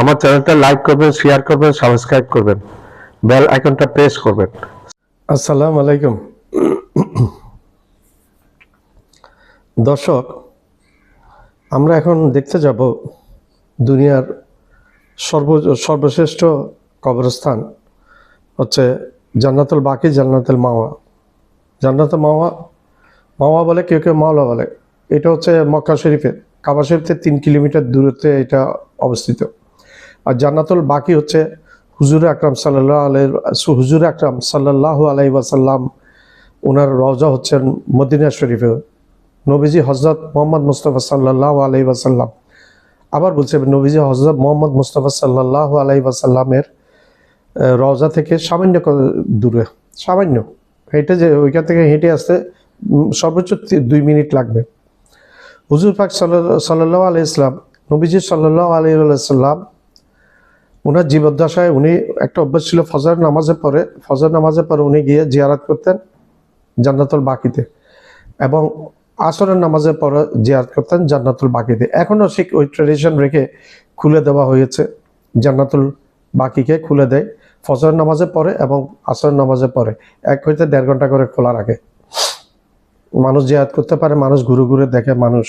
আমার চ্যানেলটা লাইক করবেন শেয়ার করবেন সাবস্ক্রাইব করবেন। বেল আইকনটা প্রেস করবেন। আসসালামু আলাইকুম। দর্শক, আমরা এখন দেখতে যাব দুনিয়ার সর্ব সর্বশ্রেষ্ঠ কবরস্থান হচ্ছে জান্নাতুল বাকি, জান্নাতুল মাওয়া। জান্নাতুল মাওয়া মাওয়া বলে কেউ কেউ মাওলা বলে। এটা হচ্ছে মক্কা শরীফের, কাবা শরীফের তিন কিলোমিটার দূরত্বে এটা অবস্থিত। আর জান্নাতুল বাকি হচ্ছে হুজুর আকরাম সাল্লাহ আলাই হুজুর আকরাম সাল্লাহ আলাই ওয়াসাল্লাম ওনার রজা হচ্ছেন মদিনা শরীফে। নবীজি হজরত মোহাম্মদ মুস্তফা সাল্লাহ আলাই ওয়াসাল্লাম। আবার বলছে, নবীজি হজরত মোহাম্মদ মুস্তফা সাল্লাহ আলাই ওয়াসাল্লামের রওজা থেকে সামান্য দূরে, সামান্য। হেঁটে যে, ওইখান থেকে হেঁটে আসতে সর্বোচ্চ দুই মিনিট লাগবে। হুজুর পাক সাল্লাহ আলাই ইসলাম নবীজি সাল্লাহ আলাই সাল্লাম ওনার জীবদ্দশায় উনি একটা অভ্যাস ছিল, ফজর নামাজে পরে, ফজর নামাজে পরে উনি গিয়ে জিয়ারাত করতেন জান্নাতুল বাকিতে এবং আসরের নামাজে পরে জিয়ারত করতেন জান্নাতুল বাকিতে। এখনও ঠিক ওই ট্রেডিশন রেখে খুলে দেওয়া হয়েছে, জান্নাতুল বাকিকে খুলে দেয় ফজর নামাজে পরে এবং আসরের নামাজে পরে। এক হইতে দেড় ঘণ্টা করে খোলা রাখে। মানুষ জিয়ারত করতে পারে, মানুষ ঘুরে ঘুরে দেখে, মানুষ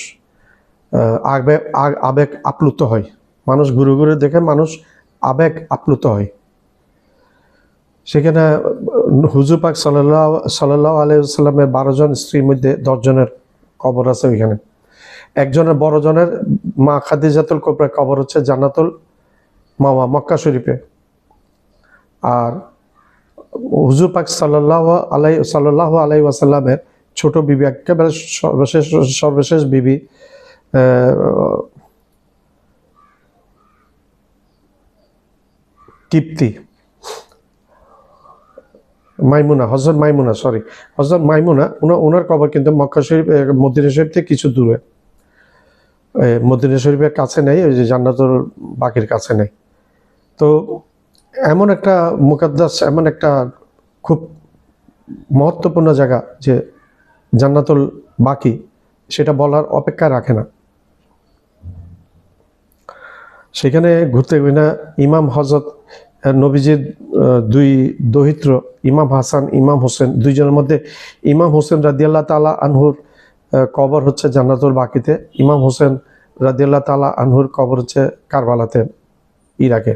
আবেগ আবেগ আপ্লুত হয়। মানুষ ঘুরে ঘুরে দেখে, মানুষ আবেগ আপ্লুত হয়। সেখানে হুজুর পাক সাল্লাহ সাল্লাহ আলাইসাল্লামের বারো জন স্ত্রীর মধ্যে দশজনের কবর আছে ওইখানে। একজনের বড় জনের মা খাদিজাতুল কোবরা কবর হচ্ছে জান্নাতুল মামা মক্কা শরীফে। আর হুজুর পাক সাল্লাহ আলাই সাল্লাহ আলাই ওয়াসাল্লামের ছোট বিবি, একেবারে সর্বশেষ সর্বশেষ বিবি কিপ্তি মাইমুনা হজরত মাইমুনা সরি হজরত মাইমুনা ওনার কবর কিন্তু মক্কা শরীফ মদিনা শরীফ থেকে কিছু দূরে। মদিনা শরীফের কাছে নেই, ওই যে জান্নাতুল বাকির কাছে নেই। তো এমন একটা মুকাদ্দাস, এমন একটা খুব মহত্বপূর্ণ জায়গা যে জান্নাতুল বাকি, সেটা বলার অপেক্ষা রাখে না। সেখানে ঘুরতে না, ইমাম হজরত নবীজির দুই দহিত্র, ইমাম হাসান, ইমাম হোসেন, দুইজনের মধ্যে ইমাম হোসেন রাদিয়াল্লাহ তালা আনহুর কবর হচ্ছে জান্নাতুল বাকিতে। ইমাম হোসেন রাদিয়াল্লাহ তালা আনহুর কবর হচ্ছে কারবালাতে, ইরাকে।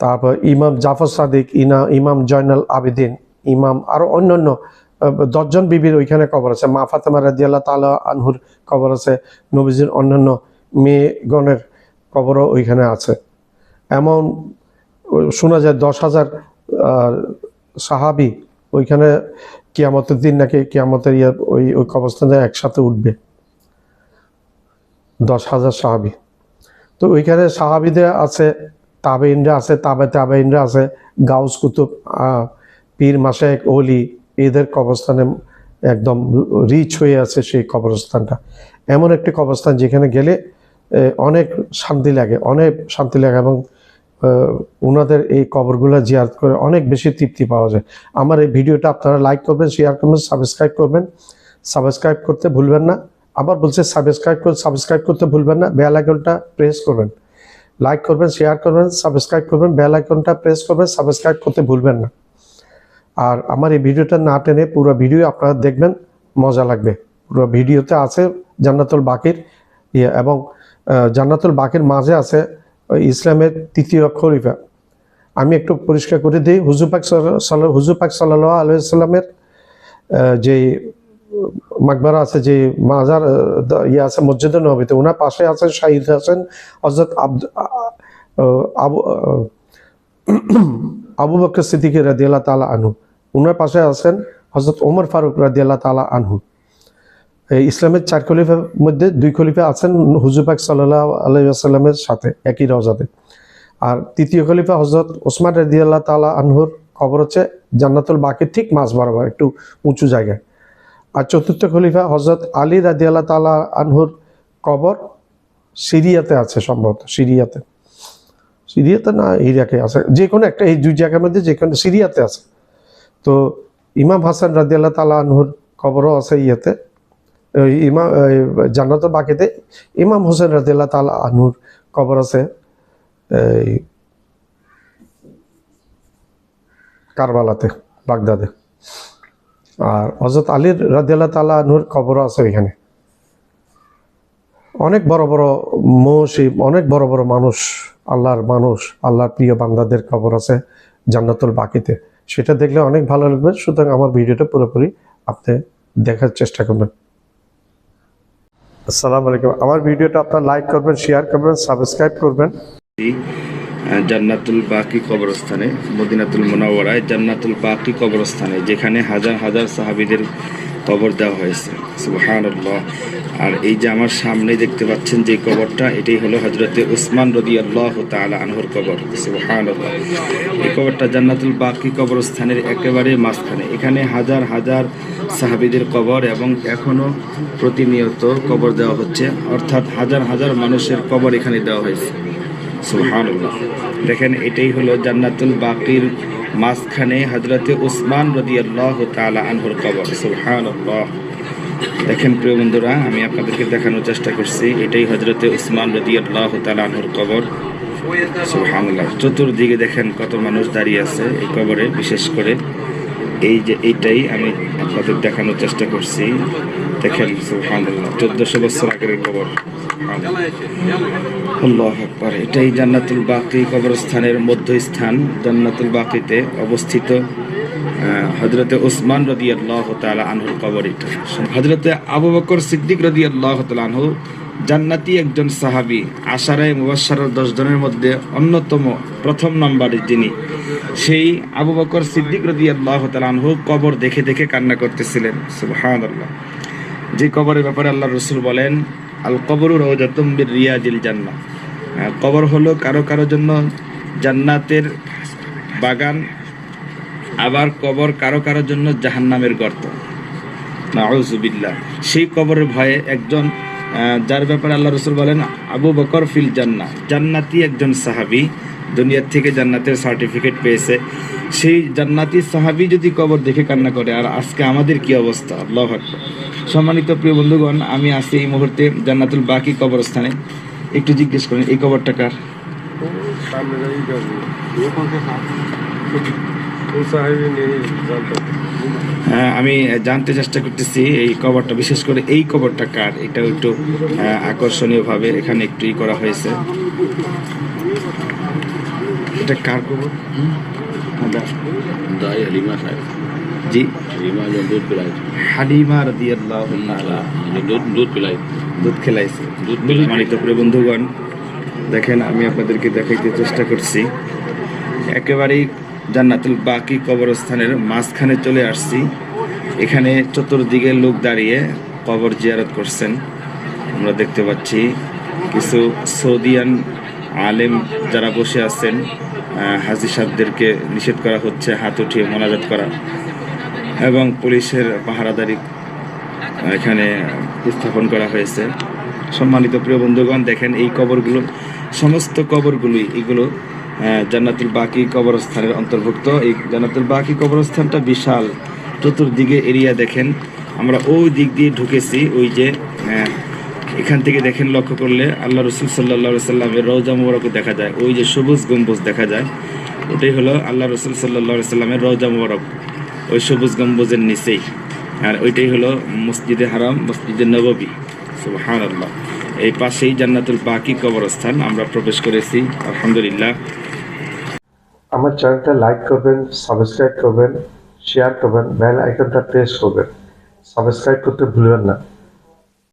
তারপর ইমাম জাফর সাদিক, ইনা, ইমাম জয়নাল আবেদিন, ইমাম আরও অন্যান্য দশজন বিবির ওইখানে কবর আছে। মা ফাতেমা রাদিয়াল্লাহ তালা আনহুর কবর আছে, নবীজির অন্যান্য মেয়েগণের কবরও ওইখানে আছে। এমন শোনা যায় দশ হাজার সাহাবি ওইখানে কিয়ামতের দিন নাকি কিয়ামতের ইয়ে ওই ওই কবরস্থানে একসাথে উঠবে। দশ হাজার সাহাবি। তো ওইখানে সাহাবিদের আছে তাবেইনরা আছে, তাবে তাবেইনরা আছে, গাউস কুতুব পীর মাসেক ওলি, এদের কবরস্থানে একদম রিচ হয়ে আছে সেই কবরস্থানটা। এমন একটি কবরস্থান যেখানে গেলে অনেক শান্তি লাগে, অনেক শান্তি লাগে এবং ওনাদের এই কবরগুলো জিয়ারত করে অনেক বেশি তৃপ্তি পাওয়া যায়। আমার এই ভিডিওটা আপনারা লাইক করবেন শেয়ার করবেন সাবস্ক্রাইব করবেন। সাবস্ক্রাইব করতে ভুলবেন না। আবার বলছে সাবস্ক্রাইব করে সাবস্ক্রাইব করতে ভুলবেন না। বেল আইকনটা প্রেস করবেন। লাইক করবেন শেয়ার করবেন সাবস্ক্রাইব করবেন বেল আইকনটা প্রেস করবেন সাবস্ক্রাইব করতে ভুলবেন না। আর আমার এই ভিডিওটা না টেনে পুরো ভিডিও আপনারা দেখবেন, মজা লাগবে। পুরো ভিডিওতে আছে জান্নাতুল বাকির ইয়ে এবং জান্নাতুল বাকির মাঝে আছে ইসলামের তৃতীয় খলিফা। আমি একটু পরিষ্কার করে দিই, হুজুর পাক সাল্লাহ হুজুর পাক সাল্লাহ আলহিসাল্লামের যে মাকবারা আছে যে মাজার ইয়ে আছে মসজিদ নবীতে ওনার পাশে আছেন শাহিদ হাসান হজরত আবু আবু বকর সিদ্দিক রাদিয়াল্লাহ তালা আনহু। ওনার পাশে আছেন হজরত ওমর ফারুক রাদিয়াল্লাহ তালা আনহু। ইসলামের চার খলিফার মধ্যে দুই খলিফা আছেন হুজুবাক সাল্লাহ আলাইসাল্লামের সাথে, একই রওজাতে। আর তৃতীয় খলিফা হজরত ওসমান রাদিয়াল্লাহ তালা আনহুর খবর হচ্ছে জান্নাতুল বাকির ঠিক মাঝ বরাবর, একটু উঁচু জায়গায়। আর চতুর্থ খলিফা হজরত আলী রাদিয়াল্লাহ তালা আনহুর কবর সিরিয়াতে আছে সম্ভবত, সিরিয়াতে। সিরিয়াতে না ইরাকে আছে যে কোনো একটা, এই দুই জায়গার মধ্যে যে কোনো সিরিয়াতে আছে। তো ইমাম হাসান রাদিয়াল্লাহ তালা আনহুর কবরও আছে ইয়েতে। ইমাম জান্নাত বাকিতে ইমাম হোসেন রাদিয়াল্লাহ তালা আনুর কবর আছে, এই কারবালাতে, বাগদাদে। আর হজরত আলীর রাদিয়াল্লাহ তালা নূর কবর আছে ওইখানে। অনেক বড় বড় মহসিব অনেক বড় বড় মানুষ, আল্লাহর মানুষ, আল্লাহর প্রিয় বান্দাদের কবর আছে জান্নাতুল বাকিতে। সেটা দেখলে অনেক ভালো লাগবে, সুতরাং আমার ভিডিওটা পুরোপুরি আপনি দেখার চেষ্টা করবেন। আসসালামু আলাইকুম। আমার ভিডিওটা আপনার লাইক করবেন শেয়ার করবেন সাবস্ক্রাইব করবেন। জান্নাতুল বাকি কবরস্থানে, মদিনাতুল মোনাওয়ারায় জান্নাতুল বাকি কবরস্থানে, যেখানে হাজার হাজার সাহাবীদের কবর দেওয়া হয়েছে। সুবহানাল্লাহ। আর এই যে আমার সামনে দেখতে পাচ্ছেন যে কবরটা, এটাই হলো হজরতে উসমান রদি আল্লাহ তালা আনহর কবর। সুবহানাল্লাহ। এই কবরটা জান্নাতুল বাকি কবরস্থানের একেবারে মাঝখানে। এখানে হাজার হাজার সাহাবিদের কবর এবং এখনও প্রতিনিয়ত কবর দেওয়া হচ্ছে। অর্থাৎ হাজার হাজার মানুষের কবর এখানে দেওয়া হয়েছে। সুবহানাল্লাহ। দেখেন, এটাই হলো জান্নাতুল বাকির মাঝখানে হজরতে উসমান রদিয়াল্লাহ তাআলা আনহুর কবর। সুবহানাল্লাহ। দেখেন প্রিয় বন্ধুরা, আমি আপনাদেরকে দেখানোর চেষ্টা করছি, এটাই হজরতে উসমান রদিয়াল্লাহ তাআলা আনহুর কবর। সুবহানাল্লাহ। চতুর্দিকে দেখেন কত মানুষ দাঁড়িয়ে আছে এই কবরে, বিশেষ করে এই যে এইটাই আমি আপনাদের দেখানোর চেষ্টা করছি। দেখেন, সুবহানাল্লাহ, চোদ্দশো বছর আগের কবর। আল্লাহ এটাই জান্নাতুল বাকি কবরস্থানের মধ্যস্থান, জান্নাতুল বাকিতে অবস্থিত হজরতে ওসমান রদি আল্লাহ তালা আনহুর কবর এটা। হজরতে আবু বকর সিদ্দিক রদি আল্লাহ আনহু জান্নাতি একজন সাহাবি, আশারায় মুবাসার দশ জনের মধ্যে অন্যতম প্রথম নম্বরে যিনি। সেই আবু বকর সিদ্দিক রদি আল্লাহ আনহু কবর দেখে দেখে কান্না করতেছিলেন। আল্লাহ যে কবরের ব্যাপারে আল্লাহ রসুল বলেন আল কবরু রওজাতুম বির রিয়াজিল জান্নাহ। আহ, কবর হলো কারও কারও জন্য জান্নাতের বাগান আবার কবর কারও কারও জন্য জাহান্নামের গর্ত। নাউজুবিল্লাহ সেই কবরের ভয়ে একজন যার ব্যাপারে আল্লাহ রসুল বলেন আবু বকর ফিল জান্নাহ। জান্নাতি একজন সাহাবি দুনিয়ার থেকে জান্নাতের সার্টিফিকেট পেয়েছে। সেই জান্নাতি সাহাবি যদি কবর দেখে কান্না করে আর আজকে আমাদের কি অবস্থা? আল্লাহ সম্মানিত প্রিয় বন্ধুগণ আমি আছি এই মুহূর্তে জান্নাতুল বাকি কবরস্থানে। একটু জিজ্ঞেস করেন এই কবরটা কার? হ্যাঁ, আমি জানতে চেষ্টা করতেছি এই কবরটা বিশেষ করে এই কবরটা কার? এটা একটু আকর্ষণীয়ভাবে এখানে একটু করা হয়েছে। এটা কার কবর? হালিমা সাহেব। জি। হালিমা দুধ পিলাইছে হ্যাঁ, মানে দুধ দুধ পিলাই দুধ বন্ধুগণ দেখেন আমি আপনাদেরকে দেখাইতে চেষ্টা করছি। একেবারেই জান্নাতুল বাকি কবরস্থানের মাঝখানে চলে আসছি। এখানে চতুর্দিকে লোক দাঁড়িয়ে কবর জিয়ারত করছেন। আমরা দেখতে পাচ্ছি কিছু সৌদিয়ান আলেম যারা বসে আছেন। আহ, হাজি সাহেবদেরকে নিষেধ করা হচ্ছে হাত উঠিয়ে মোনাজাত করা। এবং পুলিশের পাহারাদারি এখানে স্থাপন করা হয়েছে। সম্মানিত প্রিয় বন্ধুগণ দেখেন এই কবরগুলো সমস্ত কবরগুলোই এগুলো জান্নাতুল বাকি কবরস্থানের অন্তর্ভুক্ত। এই জান্নাতুল বাকি কবরস্থানটা বিশাল। চতুর্দিকে এরিয়া দেখেন। আমরা ওই দিক দিয়ে ঢুকেছি ওই যে এখান থেকে দেখেন লক্ষ্য করলে আল্লাহ রসুল সাল্লা সাল্লামের রৌজা মুবারক দেখা যায়। ওই যে সবুজ গম্বুজ দেখা যায়। ওটাই হলো আল্লাহ রসুল সাল্লা সাল্লামের রৌজা মুবারক। ওই সবুজ গম্বুজের নিচেই। আর ওইটাই হলো মসজিদে হারাম, মসজিদে নববী। সুবহান আল্লাহ এই পাশেই জান্নাতুল বাকি কবরস্থান। আমরা প্রবেশ করেছি। আলহামদুলিল্লাহ। আমার চ্যানেলটা লাইক করবেন, সাবস্ক্রাইব করবেন, শেয়ার করবেন, বেল আইকনটা প্রেস করবেন। সাবস্ক্রাইব করতে ভুলবেন না।